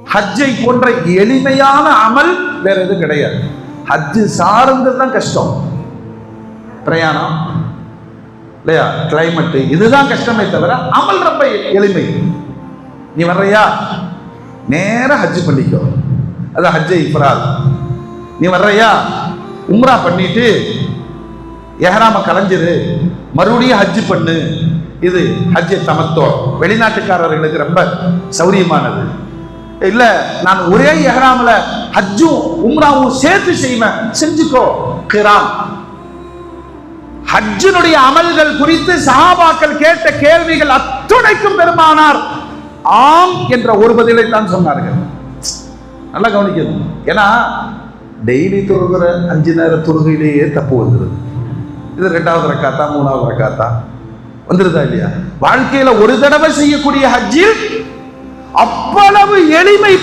ஹஜ்ஜை போன்ற எளிமையான அமல் வேற எதுவும் கிடையாது. ஹஜ்ஜு சார்ந்தது தான் கஷ்டம். பிரயாணம் இல்லையா? கிளைமேட் இதுதான் கஷ்டமே தவிர அமல் ரொம்ப எளிமை. நீ வர்றியா? நேராக ஹஜ் பண்ணிக்கோ. அது ஹஜ்ஜை இஃப்ராத் நீ வர்றியா? உம்ரா பண்ணிட்டு எஹராம கலைஞ்சிரு. மறுபடியும் ஹஜ்ஜு பண்ணு. இது ஹஜ்ஜை தமத்தோ. வெளிநாட்டுக்காரர்களுக்கு ரொம்ப சௌரியமானது. இல்ல நான் ஒரே எஹராமில் ஹஜ்ஜும் உம்ராவும் சேர்த்து செய்வேன். செஞ்சுக்கோ. கிரான் ஹஜ்ஜினுடைய அமல்கள் குறித்து சஹாபாக்கள் கேட்ட கேள்விகள் அத்துணைக்கும் பெருமானார். ஆம் என்ற ஒரு பதிலை தான் சொன்னார்கள். நல்லா கவனிக்கணும். ஏன்னா டெய்லி தொழுகிற அஞ்சு நேர தொழுகையிலேயே தப்பு வந்துடுது இது ரெண்டாவது ரக்காத்தா மூணாவது ரக்காத்தா? வந்துருதா இல்லையா? வாழ்க்கையில ஒரு தடவை செய்யக்கூடிய ஹஜ்ஜில் எவ்வளவு எளிமை